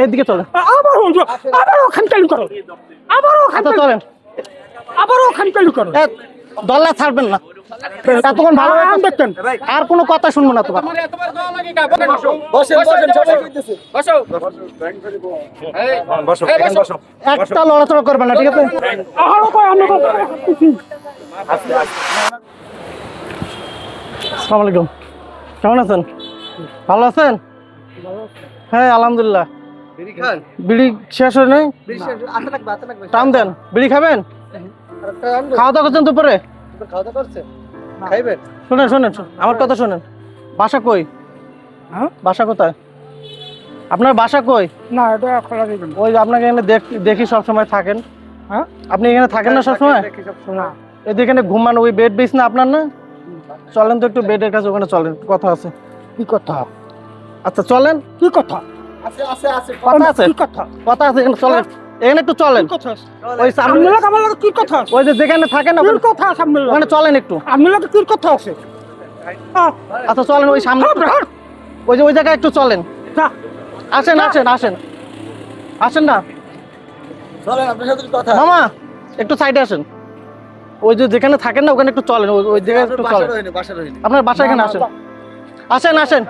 এদিকে চলেন আবার হুজুর আবার ওখান চালু করো। আবার ওখান আচ্ছা চালু- আবার ওখান চালু করো। দল্লা ছাড়বেন না। এতক্ষণ ভালো দেখতেন আর কোনো কথা শুনব না তোমার। একটা লড়াচড়া করবে না ঠিক আছে? আসসালামু আলাইকুম। কেমন আছেন? ভালো আছেন? হ্যাঁ আলহামদুলিল্লাহ। বিড়ি শেষ হয় নাই? টান দেন বিড়ি খাবেন? খাওয়া দাওয়া করছেন দুপুরে শোনেন শোনেন শোনেন, আমার কথা শোনেন। বাসা কই? হ্যাঁ? বাসা কোথায়? আপনার বাসা কই? না এটা খোলা দিবেন। ওই আপনাকে এখানে দেখ- দেখি সব সময় থাকেন। হ্যাঁ? আপনি এখানে থাকেন না সবসময়? না এদিকে ঘুমান ওই বেড বেস না আপনার না? চলেন তো একটু বেডের কাছে ওখানে চলেন কথা আছে। কি কথা? আচ্ছা চলেন। কি কথা? কথা আছে? কথা? কথা আছে এখানে চলেন। এখানে একটু চলেন। ওই সামনে আমার কি কথা? ওই যে যেখানে থাকেন না ওখানে- কথা চলেন একটু। আপনার লাগে কি কথা আছে? আচ্ছা চলেন ওই সামনে। ওই যে ওই জায়গায় একটু চলেন। আসেন আসেন আসেন। আসেন না? মামা একটু সাইডে আসেন। ওই যে যেখানে থাকেন না ওখানে একটু চলেন। ওই ওই জায়গায় একটু চলেন। আপনার বাসা এখানে আসেন। আসেন আসেন।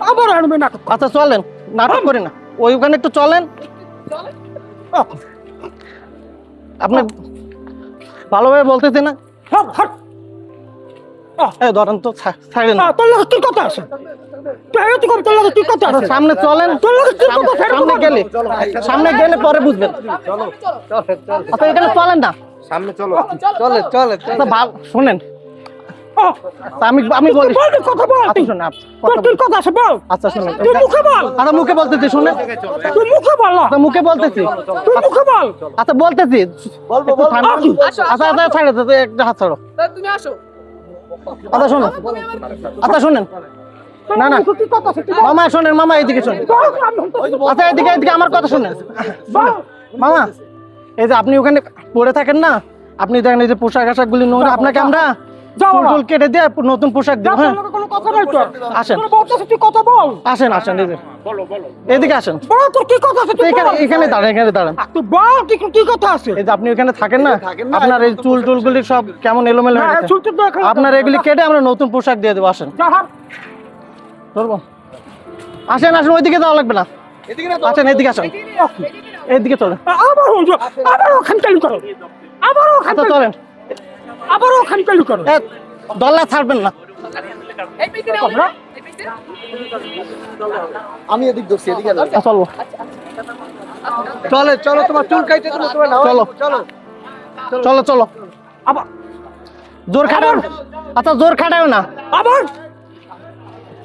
আবার আনবে না আচ্ছা চলেন নাটক করি না। ওই ওখানে একটু চলেন। আপনি ভালোভাবে বলতেছি না? হাট, হাট। ধরেন তো ছাড়েন। তোর লাগে কথা আছে। তোর কথা আছে। সামনে চলেন। সামনে- কথা আছে? সামনে গেলে সামনে গেলে পরে বুঝবেন। আচ্ছা এখানে চলেন না। চলে চলে। আচ্ছা ভাব শুনেন। আমি আমি বলি। কথা বল। তুই। শুনেন আপ- কথা কি বলি। কথা আছে বল। আচ্ছা শুনেন তুই মুখে বল। মুখে বলতেছি শুনেন তুই মুখে বল না। আচ্ছা মুখে বলতেছি। তুই মুখে বল। আচ্ছা বলতেছি। বলব একটু আচ্ছা আচ্ছা ছাড়ে দাও, একটা হাত ছাড়ো। তুমি আসো। আচ্ছা শোনেন আচ্ছা শুনেন। না না। মামা শোনেন মামা এইদিকে শোনেন। আচ্ছা এদিকে এদিকে আমার কথা শুনেন। মামা এই যে আপনি ওখানে পড়ে থাকেন না? আপনি দেখেন এই যে পোশাক আশাক গুলি নোংরা আপনাকে আমরা চুল। কেটে দিয়ে নতুন পোশাক দিব হ্যাঁ? কোনো কথা নাই তোর। আসেন। তোর তুই কথা বল। আসেন আসেন এই এদিকে আসেন। বল, তোর কি কথা আছে? তুই এখানে এখানে দাঁড়ান এখানে দাঁড়ান। আহ, তুই বল, তুই কি কথা আছে? এই যে আপনি ওখানে থাকেন না? আপনার এই চুল টুল গুলি সব কেমন এলোমেলো হয়ে গেছে? চুল তো আপনার এগুলি কেটে আমরা নতুন পোশাক দিয়ে দেবো আসেন। ধরবো। আসেন আসেন ওইদিকে যাওয়া লাগবে না। এদিকে না আসেন এদিকে আসেন। এইদিকে চলেন। আবার ওখান চালু করো। আবার ওখান আচ্ছা চলেন। আবার ওখান চালু করো। দল্লা ছাড়বেন না। আমি এদিক ধরছি এদিকে না আ, চলবো চলে চলো তোমার চুল কাইতে তুমি তোমার নাও। চলো। চলো। চলো চলো। আবার। জোর খাটাও আচ্ছা জোর খাটাও না। আবার?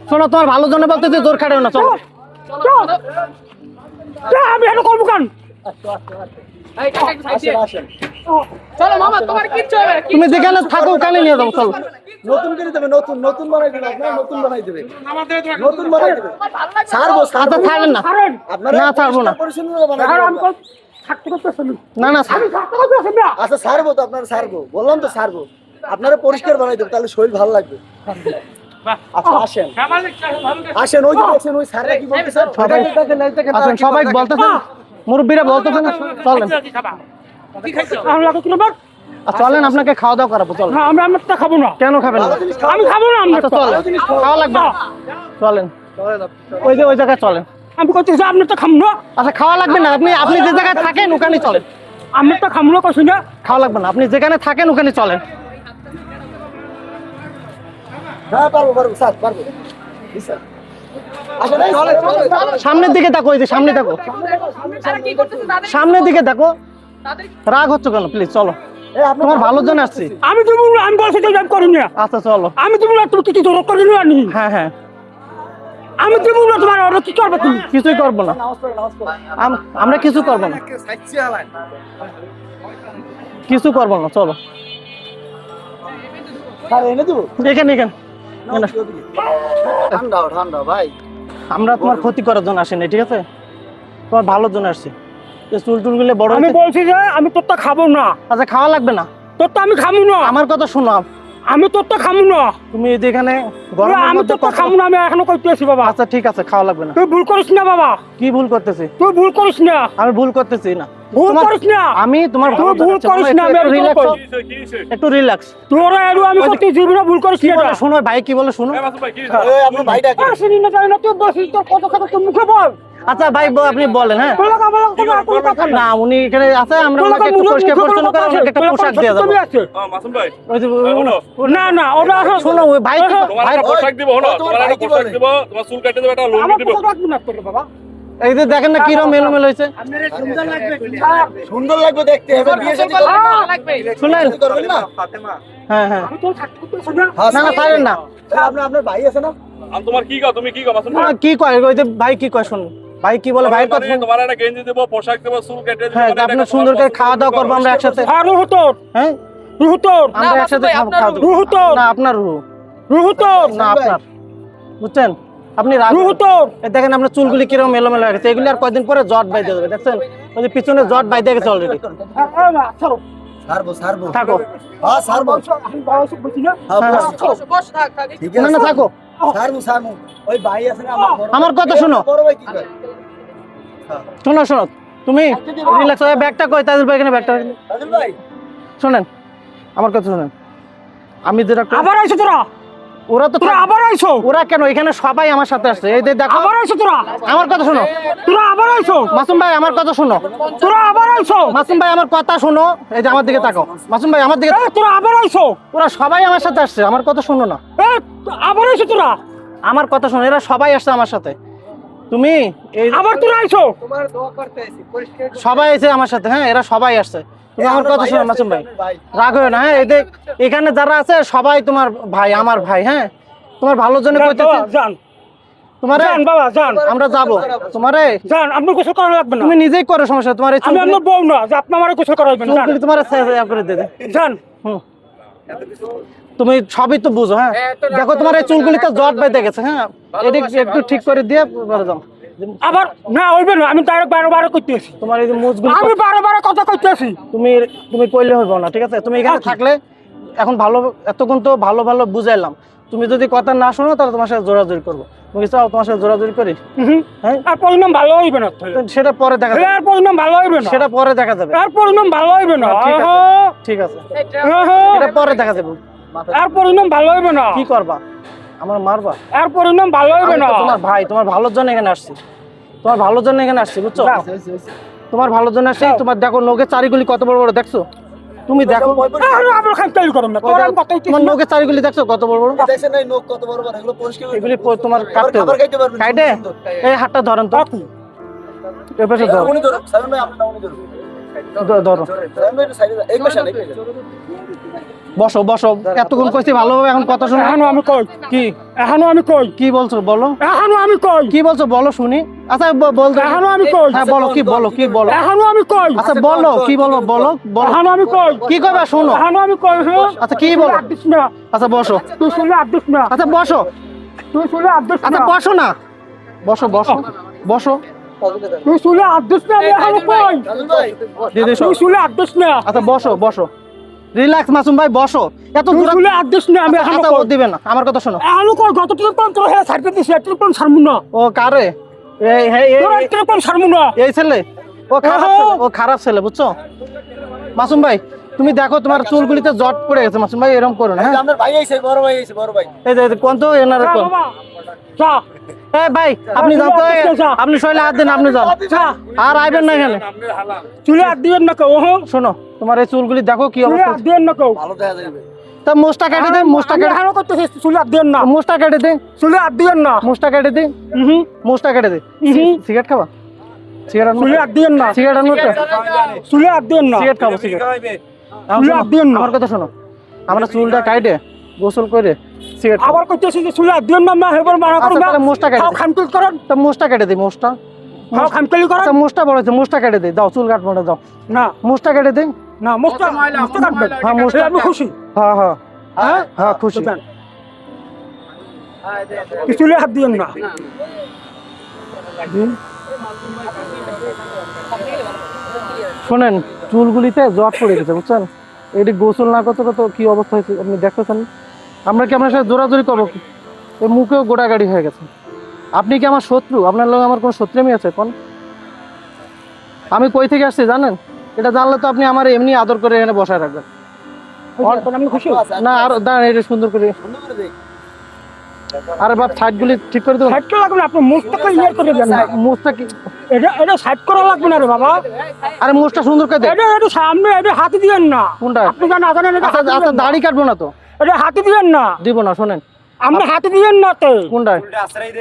শোনো তোমার ভালো জন্য বলতেছি জোর খাটাও না চলো। চল। আমি এটা করব কেন? এই কাকা একটু সাইড দিয়ে। চলো মামা তোমার কিচ্ছু হবে না তুমি যেখানে থাকো ওখানে নিয়ে যাব চলো নতুন করে দেবে নতুন নতুন বানাই দেবে আপনারা নতুন বানাই দেবে নতুন বানাই দেবে ছাড়বো আচ্ছা না। না, ছাড়বো না। না। না। আচ্ছা ছাড়বো তো আপনারা ছাড়বো বললাম তো ছাড়বো আপনারা পরিষ্কার বানাই দেবে তাহলে শরীর ভালো লাগবে আচ্ছা আসেন আসেন ওই দেখছেন ওই স্যাররা কি বলতেছেন সবাই আসেন সবাই বলতেছেন মুরব্বীরা বলতেছেন চলেন আমার চলেন। আপনাকে খাওয়া দাওয়া করাবো চলেন। না, আমরা খাব না। কেন খাবেন না? আমি খাব না আচ্ছা আপনারটা। চলেন। খাওয়া লাগবে? না। চলেন। ওই যে ওই জায়গায় চলেন। আমি করতেছি আপনারটা খাব না। আচ্ছা খাওয়া লাগবে না? আপনি আপনি যে জায়গায় থাকেন ওখানে চলেন। আমারটা খাব না কইছি না। খাওয়া লাগবে না। আপনি যেখানে থাকেন ওখানে চলেন। হ্যাঁ পারব পারব। স্যার পারব। স্যার। চলে সামনের দিকে দেখো ওই যে সামনে দেখো তারা কি করতেছে তাদের সামনের দিকে দেখো রাগ হচ্ছে কেন? প্লিজ চলো। তোমার ভালোর জন্য আসছি। আমি তো আমি বলছি তো করি না আচ্ছা চলো। আমি তো তুমি কিছু জোর করি না নি হ্যাঁ হ্যাঁ। আমি তো বলব তোমার অর্ডার কি করবে তুমি। কিছুই করব না। আমরা কিছু করব না। কিছু করব না চলো। স্যার এনে এখানে এখানে। এখানে। ঠান্ডা ঠান্ডা ভাই। আমরা তোমার ক্ষতি করার জন্য আসেনি ঠিক আছে? তোমার ভালোর জন্য আসছি। চুল টুলগুলো বড় আমি বলছি যে আমি তোরটা খাব না। আচ্ছা খাওয়া লাগবে না। তোরটা আমি খাব না। আমার কথা শোনো। আমি তোর তো খামু না। তুমি এই এখানে আমি তোরটা খামু না আমি এখনও করতেছি বাবা। আচ্ছা ঠিক আছে খাওয়া লাগবে না। তুই ভুল করিস না বাবা। কি ভুল করতেছি? তুই ভুল করিস না। আমি ভুল করতেছি না। ভুল করিস না। আমি তোমার তুই ভুল করিস একটু- না, আমি একটু আর relax ভুল হও, একটু রিল্যাক্স তোর এরু আমি করতে জীবনে ভুল করিস কি না বলে শোনো ভাই কি বলে শোনো? এই, আপনার ভাই ডাকে। আর শুনি না জানি না তুই বসিস তোর কত কথা তোর মুখে বল। আচ্ছা ভাই আপনি বলেন হ্যাঁ। না উনি এখানে আছে আমরা ওনাকে একটু পরিষ্কার পরিচ্ছন্ন করে ওনাকে একটা পোশাক দিয়ে দেবো মাসুম ভাই। ওই যে হলো। না না ওটা শোনো ওই ভাই ভাই পোশাক দিব হলো? তোমার তোমার ভাই একটা কি পোশাক দিব তোমার চুল কাটে দেবো একটা লুঙ্গি দিব। কথা রাখবি না তোর বাবা। এই যে দেখেন না কিরম এলোমেলো হয়েছে। সুন্দর লাগবে দেখতে লাগবে। শুনেন। হ্যাঁ হ্যাঁ। না হ্যাঁ, না না পারেন না। আপনার আপনার ভাই আছে না? আমি তোমার কি তুমি কি কি কয়? ওই যে ভাই কি কয়? শুনুন। ভাই কি বলে? ভাইয়ের কথা তোমার একটা গেঞ্জি দেবো পোশাক দেবো চুল কেটে দেবো হ্যাঁ মানে আপনার এটা সুন্দর করে খাওয়া দাওয়া করব আমরা একসাথে। আর রুহু তোর হ্যাঁ? রুহু তোর আমরা একসাথে খাব আপনার খাওয়া দাওয়া। রুহু তোর না আপনার রুহু। রুহু তোর না আপনার। বুঝছেন? আপনি দেখেন আপনার চুলগুলি কীরকম এলোমেলো হয়ে গেছে। এগুলি আর কয়দিন পরে জট বাইতে যাবে দেখছেন? ওই যে পিছনে জট বাইতে গেছে অলরেডি থাকো। হ্যাঁ না হ্যাঁ? হ্যাঁ। বস। বস বস থাক থাক। ঠিক না থাকো। সারবো সারবো। ওই ভাই আছে না আমার। কথা শোনো। বড় ভাই কি করে? শোনো শোনো। তুমি রিল্যাক্স হয়ে ব্যাগটা কই? তাদের ভাই এখানে ব্যাগটা শোনেন আমার কথা শোনেন। আমি যেটা করি- আবার আইছো তোরা। ওরা তো তোরা আবার আইছো? ওরা কেন? এখানে সবাই আমার সাথে আসছে। এই দেখো। আবার আইছো তোরা? আমার কথা শোনো। তোরা আবার আইছো? মাসুম ভাই আমার কথা শোনো। তোরা আবার আইছো? মাসুম ভাই আমার কথা শোনো। এই যে আমার দিকে তাকাও। মাসুম ভাই আমার দিকে তোরা আবার আইছো? ওরা সবাই আমার সাথে আসছে। আমার কথা শোনো না। আবার আইছো তোরা? আমার কথা শোনো। এরা সবাই আসছে আমার সাথে। তুমি এই আবার তোরা আইছো? তোমার দোয়া করতে আইছি সবাই এসে আমার সাথে হ্যাঁ এরা সবাই আসছে। তুমি আমার আমার কথা শোনো আছে, মাসুম ভাই। রাগ হয় না হ্যাঁ এই যে এখানে যারা আছে সবাই তোমার ভাই আমার ভাই হ্যাঁ? তোমার ভালোর জন্য কইতেছি। যান। তোমারে জান বাবা যান। আমরা যাব। তোমারে জান আপনি গোসল করা লাগবে না। তুমি নিজেই করো সমস্যা তোমার আমি আপনার বউ না যে আপনি আমার গোসল করাইবেন যান। চুলগুলি তোমার ইয়া করে দে দে। যান। হুম। তুমি সবই তো বুঝো হ্যাঁ? হ্যাঁ, দেখো তোমার এই চুলগুলি তো জট বেঁধে গেছে হ্যাঁ? এদিক একটু ঠিক করে দিয়ে পরে যাও। আবার না হইবে না আমি ডাইরেক্ট বারো বারো করতেছি তোমার এই যে মুজগুলি আমি বারো বারো কথা করতেছি তুমি তুমি কইলে হইব না ঠিক আছে? তুমি এখানে আচ্ছা। থাকলে এখন ভালো এতক্ষণ তো ভালো ভালো বুঝাইলাম। তুমি যদি কথা না শোনো তাহলে তোমার সাথে জোরাজুরি করব। তুমি চাও তোমার সাথে জোরাজুরি করি? হ্যাঁ? আর পরিণাম ভালো হইবে না সেটা পরে দেখা যাবে। আর পরিণাম ভালো হইবে না। সেটা পরে দেখা যাবে। আর পরিণাম ভালো হইবে না। ঠিক আছে। এটা পরে দেখা যাবে। আর পরিণাম ভালো হইবে না। কি করবা? আমার মারবা? আর পরিণাম ভালো হইবে না। তোমার ভাই তোমার ভালোর জন্য এখানে আসছি। তোমার ভালোর জন্য এখানে আসছি বুঝছ? তোমার ভালোর জন্য আসছি তোমার দেখো নখের চারিগুলি কত বড় বড় দেখছ? তুমি দেখো। আর আমরা খান তৈরি করুন না। তোরা আমি কি তোমার নখের চারিগুলি দেখছ কত বড় বড়? দেখছেন না এই নখ কত বড় বড় এগুলো পরিষ্কার করে এগুলি তোমার কাটতে খাবার হবে। খাইতে পারবে কাইটে? এই হাতটা ধরেন তো। এই পাশে ধরো। উনি ধরো সাইমন ভাই আপনারা উনি ধরুন ধরো সাইমন ভাই সাইডে এই পাশে আন। বসো বসো। এতক্ষণ কইছি ভালোভাবে এখন কথা শুনো। এখনও আমি কই? কি? এখনও আমি কই? কি বলছো বলো। এখনও আমি কই? কি বলছো বলো শুনি। আচ্ছা বল এখনও আমি কই? হ্যাঁ বলো কি বলো কি বলো? এখনও আমি কই? আচ্ছা বলো কি বলব বলো বলো। এখনও আমি কই? কি কইবা শুনো। এখনও আমি কই হ্যাঁ? আচ্ছা কি বলো? আব্দুস না। আচ্ছা বসো। তুই শুনলে আব্দুস না। আচ্ছা বসো। তুই শুনলে আব্দুস আচ্ছা বসো না। বসো বসো। বসো। তুই শুনলে আব্দুস না আমি এখনও কই? দিদি তুই শুনলে আব্দুস না। আচ্ছা বসো বসো। রিল্যাক্স মাসুম ভাই বসো। এত দূর শুনলে না আমি এখনও আচ্ছা ও কই দিবে না। আমার কথা শোনো। এখনও কই গত ট্রিপন তোর হ্যাঁ সার্ভে দিছি ট্রিপন ছাড়মু না। ও কারে? এই এই এই- তোর ট্রিপন ছাড়মু না। এই ছেলে ও খারাপ। ছেলে, ও খারাপ ছেলে বুঝছ? মাসুম ভাই তুমি দেখো তোমার চুলগুলিতে জট পড়ে গেছে মাসুম ভাই এরকম করো না এই হ্যাঁ? আপনার ভাই আইছে বড় ভাই আইছে বড় ভাই। এই যে কোন তো এনার কোন? যা। এই ভাই আপনি যান তো আপনি শৈলে হাত দিন আপনি যান। আর আইবেন না এখানে। চুলে হাত দিবেন না কেউ শোনো তোমার এই চুলগুলি দেখো কি অবস্থা। হাত দিবেন না কেউ। ভালো দেখা যাবে। তা মুছটা কেটে দে কেটে চুলে হাত দিবেন না। মুছটা কেটে দে চুলে হাত দিবেন না। মুছটা কেটে দে হুম মুছটা কেটে দে। সিগারেট খাবা? সিগারেট চুলে হাত দিবেন না। সিগারেট চুলে হাত দিবেন না। সিগারেট খাব সিগারেট। আমার কথা শোনো। আমরা চুলটা কাটে গোসল করে সিগারেট আবার করতেছি যে চুলে হাত দিবেন না না হেবার মানা আচ্ছা, করুন কেটে দে। খামকেল করেন। তা কেটে খাও খামকেলি করেন। আচ্ছা মুছটা বড় কেটে দিই দাও চুল কাটবো না দাও। না। কেটে দিই না কাটবেন। হ্যাঁ আমি খুশি। হ্যাঁ হ্যাঁ। হ্যাঁ? হ্যাঁ খুশি। দেন। হাত না। শোনেন চুলগুলিতে জট পড়ে গেছে বুঝছেন? এটি গোসল না করতে কত কি অবস্থা হয়েছে আপনি দেখতেছেন? আমরা কি আপনার সাথে জোরাজোরি করব? ওই মুখেও গোড়াগাড়ি হয়ে গেছে। আপনি কি আমার শত্রু? আপনার লোক আমার কোনো শত্রুমি আছে কোন আমি কই থেকে আসছি জানেন? এটা জানলে তো আপনি আমার এমনি আদর করে এখানে বসায় রাখবেন। খুশি না আর দাঁড়ান এটা সুন্দর করে করে আরে বাপ সাইডগুলি ঠিক করে দেবো সাইড করা লাগবে না আপনি মুখটাকে ইয়ে করে দেন মুখটা কি এটা এটা সাইড করা লাগবে না রে বাবা। আরে মুখটা সুন্দর করে দে এটা এটা সামনে এটা হাতে দিয়েন না। কোনটা? আপনি জানেন আচ্ছা আচ্ছা দাড়ি কাটবো না তো? এটা হাতে দিয়েন না। দিব না শোনেন। আপনি হাতে দিয়েন না তো। কোনটা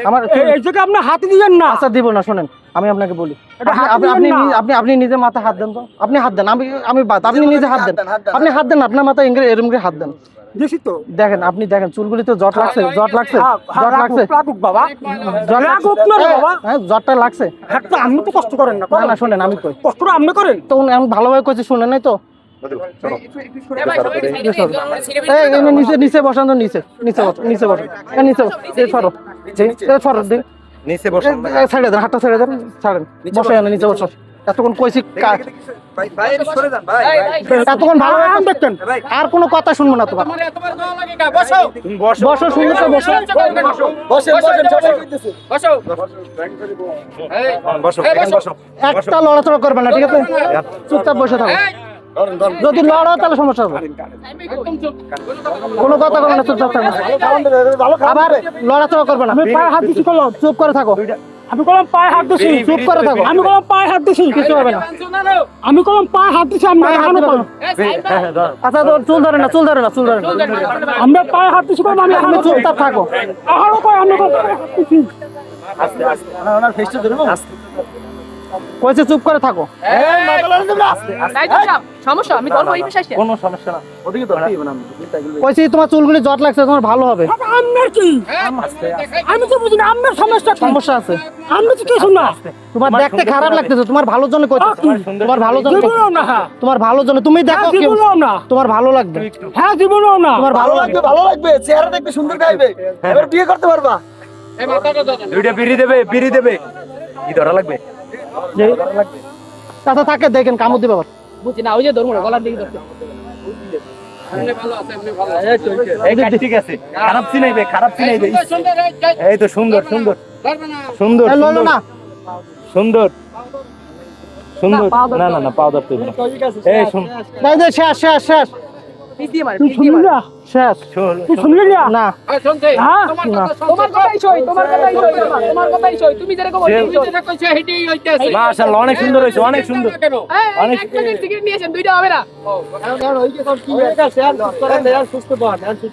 আমার এই- থেকে আপনি হাতে দিয়েন না। আচ্ছা দিব না শোনেন। আমি আপনাকে বলি। আপনি- আপনি আপনি দিবেন নিজে মাথা হাত দেন তো। আপনি হাত দেন। আমি আমি বাদ। আপনি নিজে হাত দেন। আপনি হাত দেন আপনার মাথা ইংরেজি এরম করে হাত দেন। দেখি তো। দেখেন আপনি দেখেন চুলগুলি তো জট লাগছে জট লাগছে হ্যাঁ, হ্যাঁ, জট লাগছে। লাগুক, লাগুক বাবা লাগুক না বাবা। হ্যাঁ জটটা লাগছে। হ্যাঁ আপনি তো কষ্ট করেন না শোনেন আমি কই। কষ্টটা আপনি করেন। তখন আমি ভালোভাবে কইছি শুনেন নাই তো। দাও। এই নিচে নিচে বসান তো নিচে নিচে বসো নিচে বসো। এই নিচে সরো। সরো দিন নিচে এই ছেড়ে দেন হাতটা ছেড়ে দেন ছাড়েন। বসে নিচে বসো। এতক্ষণ কইছি ভালো দেখতেন আর কোনো কথা শুনব না তোমার। তোমার এতবার দেওয়া লাগে কা? বসো। বসো। সুন্দর করে বসো। বসেন বসেন সবাই কইতেছে বসো। এই, এই, বসো। একটা লড়াচড়া করবে না ঠিক আছে? চুপচাপ বসে থাকো। যদি লড়ো তাহলে সমস্যা হবে। কোনো কথা বলবে না চুপচাপ থাকো আবার লড়াচড়া করবে না। আমি পায়ে হাত দিছি কলম। চুপ করে থাকো। আমি কলম পায়ে হাত দিছি চুপ করে থাকো। আমি কলম পায়ে হাত দিছি কিছু হবে না। আমি কলম পায়ে হাত দিছি আমি পায়ে এখনও কলম। না। এই, সাইড দাও। আচ্ছা চুল ধরে না চুল ধরে না চুল ধরে না। আমরা পায়ে হাত দিছি কলম আমি এখনও চুপচাপ থাকো। কই কলম ওনার ফেসটা ধরবো কইছে চুপ করে থাকো। সমস্যা আমি ধরবো এই পেশায় কোনো সমস্যা না। ওদিকে তো কইছি তোমার চুলগুলি জট লাগছে তোমার ভালো হবে। আমার কি? আমি তো বুঝি না আমার সমস্যা সমস্যা আছে। আমি তো কিছু না। তোমার দেখতে খারাপ লাগতেছে তোমার ভালোর জন্য কইতেছি। তোমার ভালোর জন্য না। তোমার ভালোর জন্য তুমি দেখো হ্যাঁ কি না। তোমার ভালো লাগবে। হ্যাঁ জীবনও না। তোমার ভালো লাগবে। লাগবে ভালো লাগবে। চেহারা দেখবে সুন্দর গাইবে এবার বিয়ে করতে পারবা। এই মাথাটা ধরেন। দুইটা বিড়ি দেবে বিড়ি দেবে। কি ধরা লাগবে? আচ্ছা থাকে দেখেন কামড় দিবে আবার। বুঝছি না, ওই যে ধরবো গলার দিকে ধরতে। এমনি ভালো আছে, এমনি ভালো আছে। এই কাজ ঠিক আছে। খারাপ চিনাইবে খারাপ চিনাইবে সুন্দর, সুন্দর, সুন্দর। সুন্দর সুন্দর। না। সুন্দর সুন্দর। না। না না পাও ধরতে এই শুন। এই যে শেষ শেষ শেষ। তুই শুনলি না শেষ তুই শুনলি না না হ্যাঁ? তোমার না। কথা শুনছে। তোমার কথাই সই, তোমার কথাই সই, তোমার- তোমার কথাই সই। তুমি যেরকম বলছো, তুমি যেটা কইছো, হেঁটেই হইতেছে। মাশাআল্লাহ অনেক সুন্দর হয়েছে অনেক সুন্দর অনেক- এক প্যাকেট নিয়েছেন, দুইটা হবে না।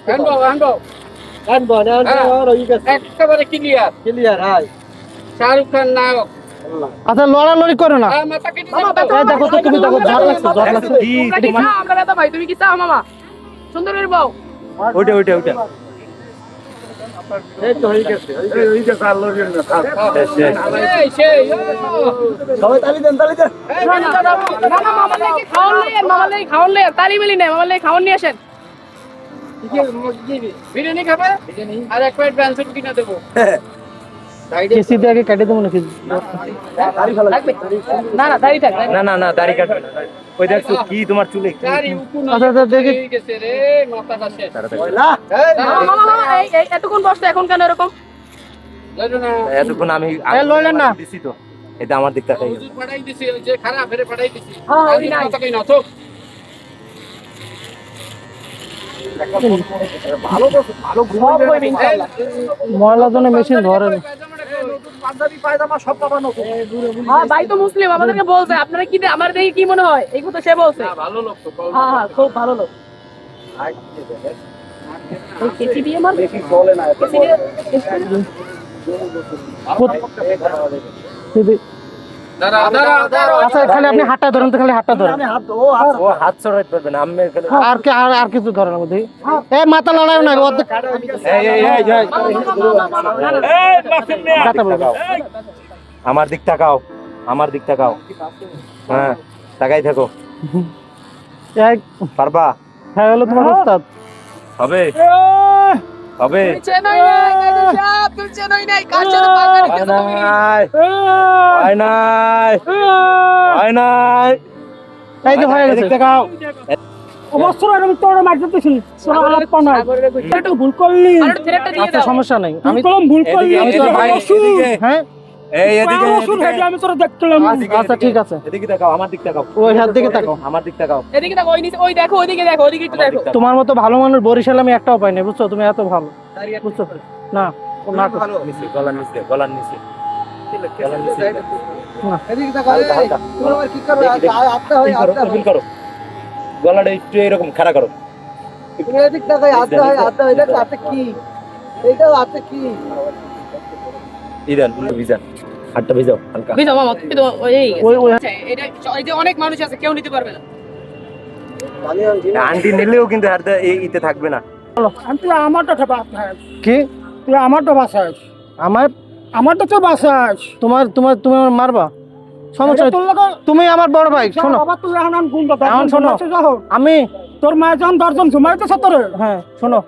হ্যান্ডো, হ্যান্ডো। একেবারে clear clear hi Shahrukh Khan নায়ক আচ্ছা লড়ালড়ি করো না। এই দেখো তো তুমি দেখো জট লাগছে? আমরা ভাই, তুমি কি চাও মামা? সুন্দরের বউ। ওইটা ওইটা ওইটা। না, না। বিরিয়ানি খাবে? আর এক প্লেট ব্যান্সেট কিনে দেবো। কেসি দিয়ে আগে কেটে দেবো নাকি? দাঁড়িয়ে থাক না না না দাড়ি কাটবে না। ওই দেখছ কি তোমার চুলে আচ্ছা, আচ্ছা, দেখি। হয়ে এতক্ষণ বসতো এখন কেন এরকম? এতক্ষণ আমি লইলেন না। দিছি তো। এটা আমার দিকটা তাই হুজুর পাঠাই দিছি ওই যে খারাপ হেরে পাঠাই দিছি। হ্যাঁ, ওই না চোখ ময়লার জন্য মেশিন ধরে না। হ্যাঁ ভাই তো মুসলিম আমাদেরকে বলছে। আপনারা কি আমার দেখে কি মনে হয়? এই কথা সে বলছে। ভালো লোক তো হ্যাঁ হ্যাঁ খুব ভালো লোক। ওই কেচি আচ্ছা খালি আপনি হাতটা ধরেন তো খালি হাতটা ধরেন ও হাত আমি আর কি আর আর কিছু ধরেন আমাদের এই মাথা লড়াই না অর্ধেক এই এই এই এই কথা বলব আমার দিক তাকাও আমার দিক তাকাও হ্যাঁ তাকাই থাকো এই পারবা হ্যাঁ হলো তোমার উস্তাদ হবে হবে চেনোই নাই, কার সাথে হয়? নাই। হয় নাই। হয় নাই হয়ে গেছে। এরকম তোর ভুল করলি। আচ্ছা সমস্যা নেই। আমি আমি কলম ভুল করলি। আমি তো ভাই- হ্যাঁ? এই এদিকে অবসর এদিকে। আমি তোরা দেখলাম আচ্ছা ঠিক আছে। এদিকে তাকাও আমার দিক তাকাও। ওই হাত দিকে তাকাও। আমার দিক তাকাও। এদিকে দেখো ওই নিচে ওই দেখো ওইদিকে দেখো ওইদিকে একটু দেখো। তোমার মতো ভালো মানুষ বরিশালে আমি একটাও পাইনি বুঝছ? তুমি এত ভালো। বুঝছ? না। নিচে গলার নিচে গলার নিচে। গলার নিচে। করো? গলাটা একটু এরকম খাড়া করো। হাতে হাতে অনেক মানুষ আছে কেউ নিতে পারবে না। আন্টি নিলেও কিন্তু এই ইতে থাকবে না। আমি আমারটা কি? তুই বাসা বাসাস আমার? আমার তো বাসাস তোমার তোমার তুমি আমার মারবা? সমস্যা নেই। তুমি আমার বড় ভাই শোনো। বাবা তুই এখন আমি গুন্ডা এখন শোনো। আমি তোর মায়ের যখন দশজন সময় তো তোরে হ্যাঁ শোনো।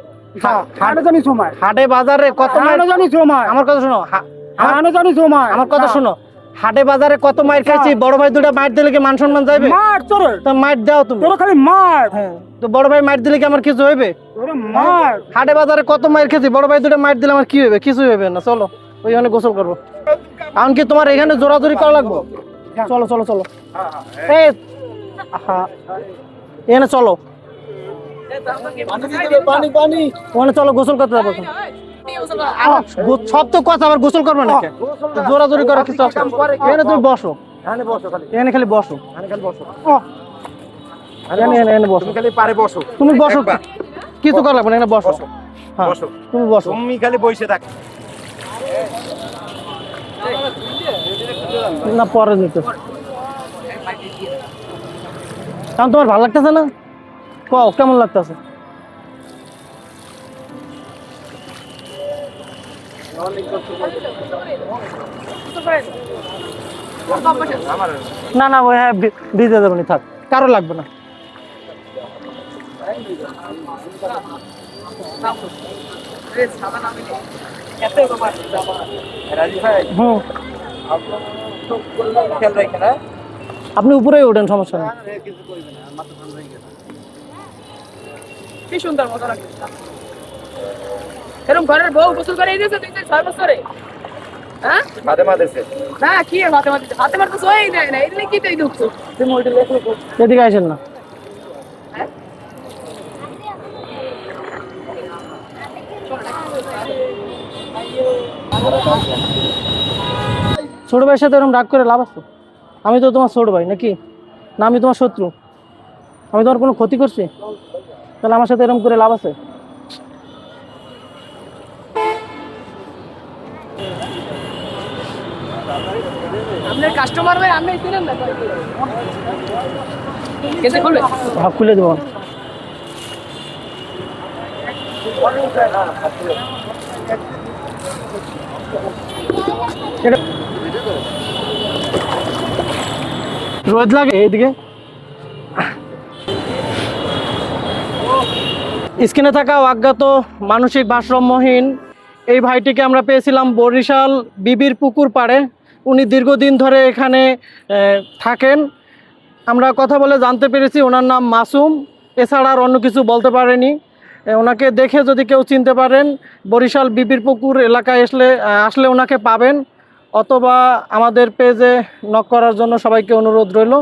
হা- হাটে জানি সময় হাটে বাজারে কত মাইর হাটে জানি সময় আমার কথা শোনো। হা- আমার- হাটে জানি সময় আমার কথা শোনো। হাটে বাজারে কত মাইর খাইছি? বড় ভাই দুটা মাইর দিলে কি মান সম্মান যাইবে? মার তোরে। তো মাইর দাও তুমি। তোর খালি মার। হ্যাঁ। তো বড় ভাই মাইর দিলে কি আমার কিছু হইবে? তোরে মার। হাটে বাজারে কত মাইর খেয়েছি? বড় ভাই দুটা মাইর দিলে আমার কি হইবে? কিছু হইবে না। চলো ওইখানে গোসল করব। এখন কি তোমার এখানে জোরাজোরি করা লাগবো? চলো চলো চলো। এই আহা, এখানে চলো। ওখানে চলো গোসল করতে যাব। সব তো কথা আবার গোসল করবে নাকি? জোরাজোরি করে কিছু এখানে তুমি বসো। এখানে খালি, বসো। বসো। এখানে বসো। তুমি খালি পারে বসো। তুমি বসো কিছু করা লাগবে না বসো। বসো হ্যাঁ তুমি বসো। তুমি খালি বসে থাক। না পরে নিতে কারণ তোমার ভালো লাগতেছে না? কও কেমন লাগতেছে? না না ওই হ্যাঁ ভিজে দেবো নি, থাক। কারও লাগবে না। ভাই আপনি উপরেই ওঠেন সমস্যা নেই। কি সুন্দর মজা লাগে এরকম ঘরের বউ গোসল করে দিয়েছে তুই তুই ছয় বছরে। হ্যাঁ? না কি আর হাতে মারতে হাতে মারতে সই দেয় না এদিকে কি তুই ঢুকছো তুমি ওইটা লেখো এদিকে আসেন না। ছোট ভাইয়ের সাথে এরকম রাগ করে লাভ আছে? আমি তো তোমার ছোট ভাই নাকি? না আমি তোমার শত্রু। আমি তোমার কোনো ক্ষতি করছি? তাহলে আমার সাথে এরকম করে লাভ আছে আপনার ভাই না কেসে ভাব খুলে দেবো। রোদ লাগে এইদিকে? স্ক্রিনে থাকা অজ্ঞাত মানসিক ভারসাম্যহীন এই ভাইটিকে আমরা পেয়েছিলাম বরিশাল বিবির পুকুর পাড়ে। উনি দীর্ঘদিন ধরে এখানে থাকেন। আমরা কথা বলে জানতে পেরেছি, ওনার নাম মাসুম। এছাড়া আর অন্য কিছু বলতে পারেনি। ওনাকে দেখে যদি কেউ চিনতে পারেন, বরিশাল বিবির পুকুর এলাকায় আসলে আসলে ওনাকে পাবেন। অথবা আমাদের পেজে নক করার জন্য সবাইকে অনুরোধ রইল।